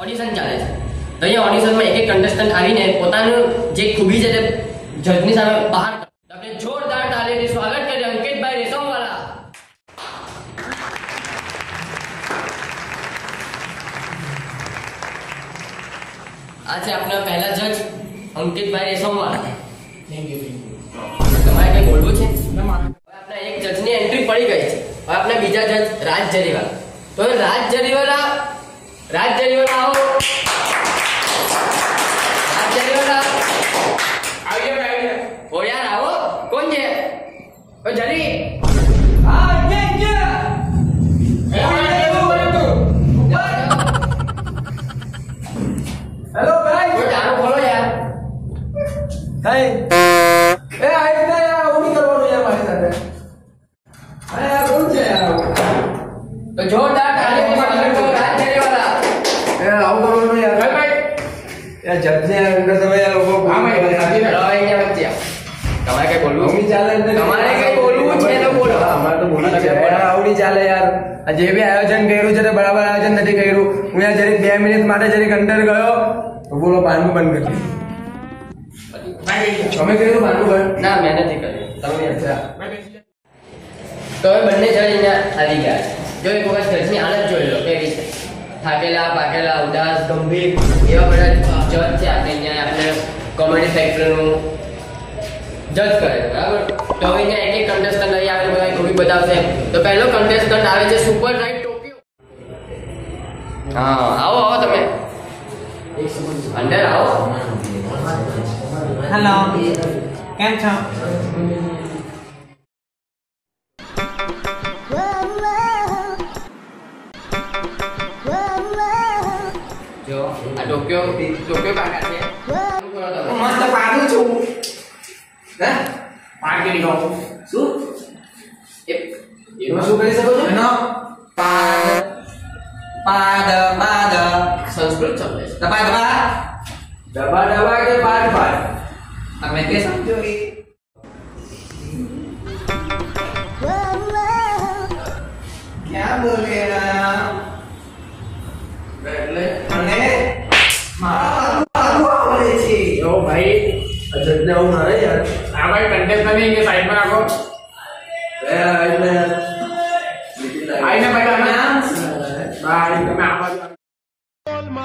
Audition ચાલે છે. તો અહીંયા ઓડિશનમાં એક એક કન્ટેસ્ટન્ટ આવીને પોતાનું જે ખૂબી છે તે જજની સામે બહાર. આપણે જોરદાર તાલીથી સ્વાગત કરીએ અંકિતભાઈ રેશમવાલા. આ છે આપણા પહેલા જજ અંકિતભાઈ રેશમવાલા. તમારે કઈ બોલવું છે? આપણા એક જજની એન્ટ્રી પડી ગઈ છે. હવે આપણે બીજા જજ રાજ જરીવાલા. તો રાજ જરીવાલા રાજ જરીવાલા આવો રાજ જરીવાલા આવીએ ભાઈ, આવીએ. ઓ યાર આવો કોણ છે ઓ જરી એ ભાઈ, એવું બોલે તું. હેલો ભાઈ કોઈ ચાલુ ખોલો યાર હાય એ આઈ હું જરીક બે મિનિટ માટે જરીક અંદર ગયો તો બોલો બાંધવું બંધ કરી તમે કર્યું બાંધવું બંધ? ના મેં નથી કર્યું. તમે. તો હવે બંને અહીંયા આવી ગયા જો એક વખત ઘરની હાલત જોઈ લો કેવી છે? થાકેલા પાકેલા ઉદાસ ગંભીર એવા બધા જજ છે આપણે અહીંયા આપણે કોમેડી ફેક્ટરનું જજ કરે બરાબર? તો હવે એક એક કન્ટેસ્ટન્ટ અહીં આપણે બધા મૂવી બતાવશે. તો પહેલો કન્ટેસ્ટન્ટ આવે છે સુપર રાઈટ ટોક્યો હા આવો આવો તમે અંદર આવો હેલો કેમ છો જો આ ટોક્યો ટોક્યો કાકા છે શું કરો તમે? હું મસ્ત પાડું છું હે પાર કરી દો. શું એ- એમાં શું કરી શકો છો એનો પાદ પાદ પાદ સંસ્કૃત શબ્દ છે દબા દબા દબા દબા કે પાદ પાદ તમે તે સમજો એ ક્યાં બોલેલા એટલે મને મારા મારું આવડે છે જો ભાઈ, જજને આવું ના રે યાર આ ભાઈ contestant નહીં કે સાઈડમાં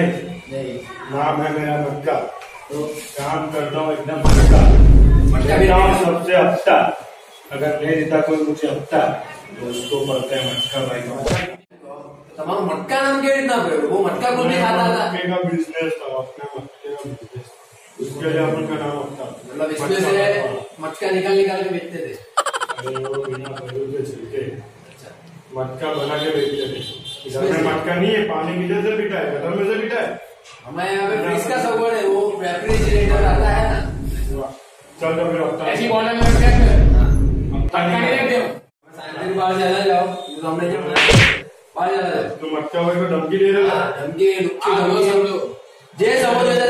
पहचाना नहीं नाम है मेरा मटका काम करता हूँ एकदम मटका मटका भी नाम नहीं। सबसे हफ्ता अगर नहीं देता कोई मुझे हफ्ता तो उसको बोलते हैं मटका भाई તમારું મટકા નામ કેવી રીતના પડ્યું वो मटका कोण नहीं खाता था मटके का बिजनेस था अपने मटके का बिजनेस उसके लिए अपन का नाम हफ्ता मतलब इसमें से मटका निकाल निकाल के बेचते थे अरे वो बिना पैरों के छिलके मटका बना के बेचते थे इसमें मटका नहीं है पानी गिटर से बिठा है कटर में से बिठा है। हमारे यहाँ पे फ्रिज का सगवड़ है वो रेफ्रिजरेटर आता है ना। चल तो फिर ऐसी बॉटल में क्या कर बाहर ज़्यादा जाओ। तो हमने जब बाहर ज़्यादा जाओ तुम तो मटका हुए को तो धमकी दे रहे हो। हाँ, धमकी रुक के समझो जे समझ जाता है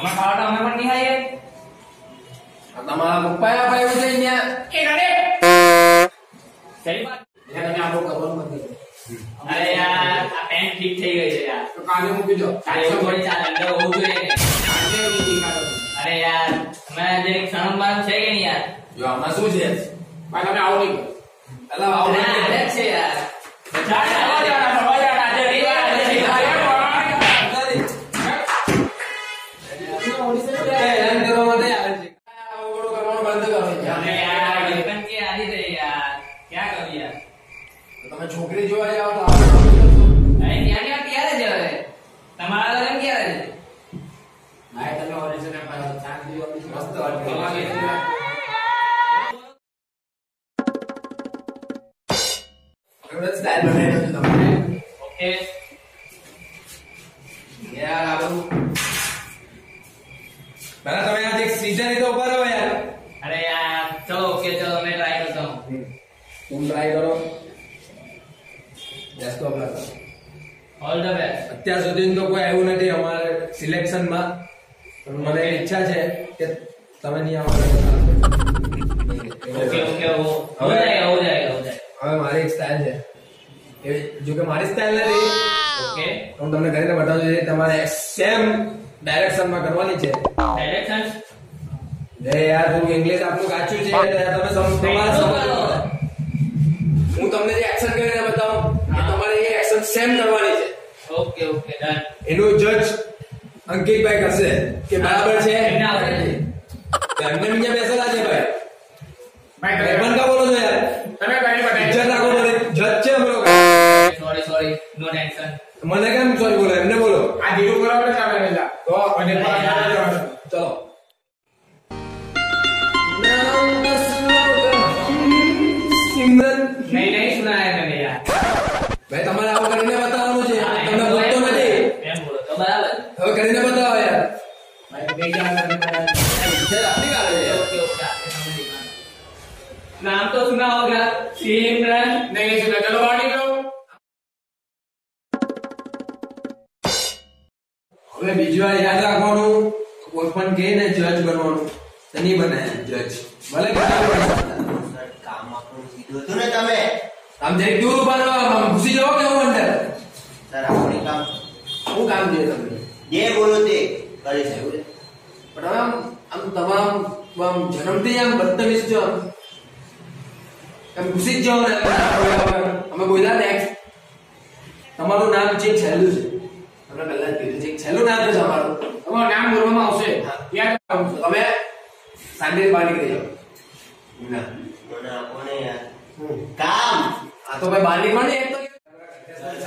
તમે ખાવા અમે પણ નિહાઈએ તમારા પપ્પાએ અપાયું છે અરે યાર છે મૂકી દો. ચાલે હોવું જોઈએ અરે યાર મેં જે ક્ષણ છે કે નહીં યાર? જો આમાં શું છે? છોકરી જોવા જાવ તો અહીં ત્યાં ગયા ક્યારે જ હવે તમારા લગ્ન ક્યારે છે? ના તમે ઓડિશન આપ્યા ચાંદી ઓડિશન મસ્ત વાત સ્ટાઇલ બનાવ્યો છે તમને. ઓકે. યાર આવું પહેલા તમે આ એક સીઝન તો ઉપર હો યાર. અરે યાર ચલો ઓકે ચલો મેં ટ્રાય કરતા. હું ટ્રાય કરો. ઓલ ધ બેસ્ટ અત્યાર સુધી તો કોઈ આવ્યું નથી અમારે સિલેક્શનમાં. પણ મને ઈચ્છા છે કે તમે નહીં આવો. ઓકે ઓકે હો જાય જાયગા હો જાયગા હવે મારી એક સ્ટાઇલ છે. જો કે મારી સ્ટાઇલ નથી. ઓકે હું તમને કરીને બતાવું છું તમારે સેમ ડાયરેક્શનમાં કરવાની છે. ડાયરેક્શન જે યાર હું ઇંગ્લિશ આપણું કાચું છે તમે હું તમને જે એક્શન કરીને બતાવું તમારે એ એક્શન સેમ કરવાની છે. ઓકે ઓકે ડન એનો જજ અંકિતભાઈ કરશે કે બરાબર છે. એમને આવડે છે એમને બેસેલા જજ ભલે કેટલા પણ કામ આપણું કીધું હતું ને તમે આમ જરીક દૂર ઉભા રહો આમ ઘૂસી જાઓ કે હું અંદર સર આપણે કામ શું કામ છે તમને જે બોલો તે કરી છે પણ હવે આમ આમ તમામ આમ જન્મથી આમ બદતમીઝ છો આમ આમ ઘૂસી જ જાઓ ને અમે બોલ્યા નેક્સ્ટ તમારું નામ છે છેલ્લું છે તમને પહેલા જ કીધું છે છેલ્લું નામ છે તમારું તમારું નામ બોલવામાં આવશે યાદ રાખજો તમે શાંતિથી બહાર નીકળી જાઓ ના મને આપો ને યાર કામ આ તો ભાઈ બહાર નીકળો ને એક તો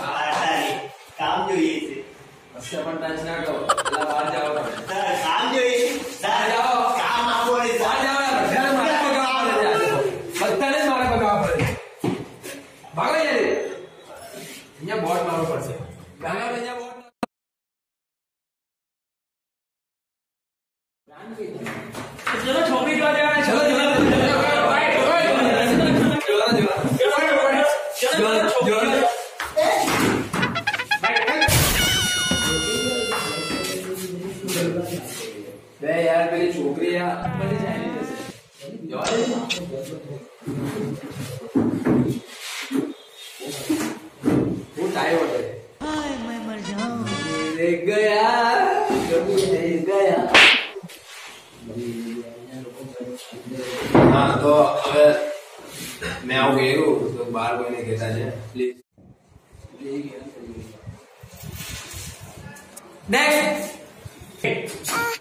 અરે, કામ જોઈએ છે બસ્સે પણ ટચ ના કરો પેલા બહાર જાઓ તમે સર કામ જોઈએ બે યાર પેલી છોકરી આ બધી ચાલી જશે જવા દે હું ટાઈમ હતો રે ગયા કભી નહીં ગયા હા તો હવે મેં આવું કર્યું તો બહાર કોઈને કહેતા છે પ્લીઝ નેક્સ્ટ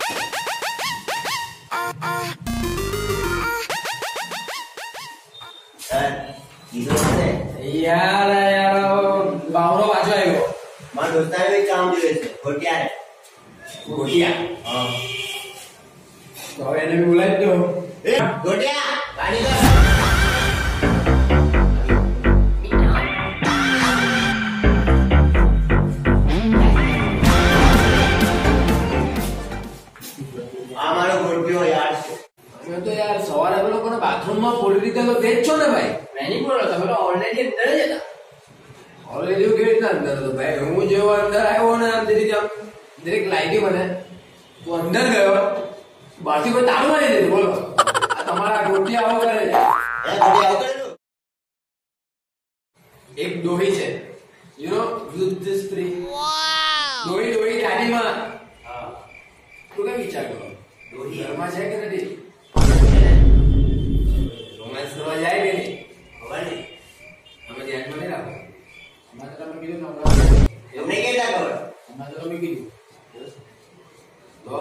કીધું છે યાર યાર બાવરો પાછો આવ્યો. મારા દોસ્તારે બી કામ જોઈએ છે ગોટિયા ગોટિયા. હા. તો એને બોલાવી દો. એ ગોટિયા ગાડી તો યાર સવારે અમે લોકોને બાથરૂમમાં પોલી રીતે તો તે જ છો ને ભાઈ? નહીં બોલો તમે તો ઓલરેડી અંદર જ હતા. ઓલરેડી કેવી રીતના અંદર હતો ભાઈ? હું જેવો અંદર આવ્યો ને આમ જરીક આમ દરેક લાગી મને. તું અંદર ગયો. બાકી કોઈ તારું મારી દીધું બોલો. આ તમારા ગોટી આવો કરે આવું એક ડોહી છે. યુ નો યુદ્ધ સ્ત્રી. ડોહી ડોહી ગાડીમાં. તું કેમ વિચાર કરો? ડોહી. ઘરમાં છે કે નથી? રોમાન્સ કરવા જાય કે નહીં ખબર નહીં અમે ધ્યાનમાં નહીં રાખો અમારે તો તમે કીધું ને હમણાં તમને કેટલા ખબર અમારે તો તમે કીધું તો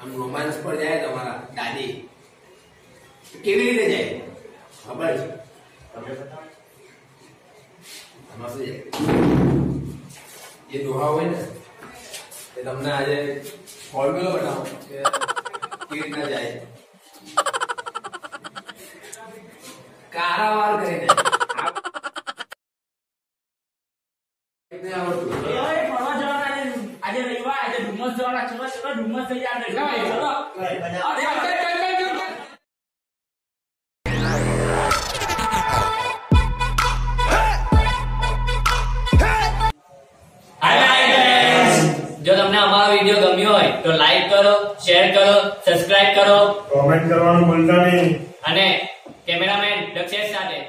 આમ રોમાન્સ પર જાય તમારા દાદી તો કેવી રીતે જાય ખબર છે તમે બતાવો આમાં શું જાય એ દોહા હોય ને એ તમને આજે ફોર્મ્યુલો બતાવો કે કેવી રીતના જાય કારાવાર જવાના છે. આજે રવિવાર આજે જવાના ચલો ચલો ચલો વીડિયો ગમ્યો હોય તો લાઈક કરો શેર કરો સબસ્ક્રાઇબ કરો. કોમેન્ટ કરવાનું ભૂલતા નહીં. અને કેમેરામેન દક્ષેશ સાથે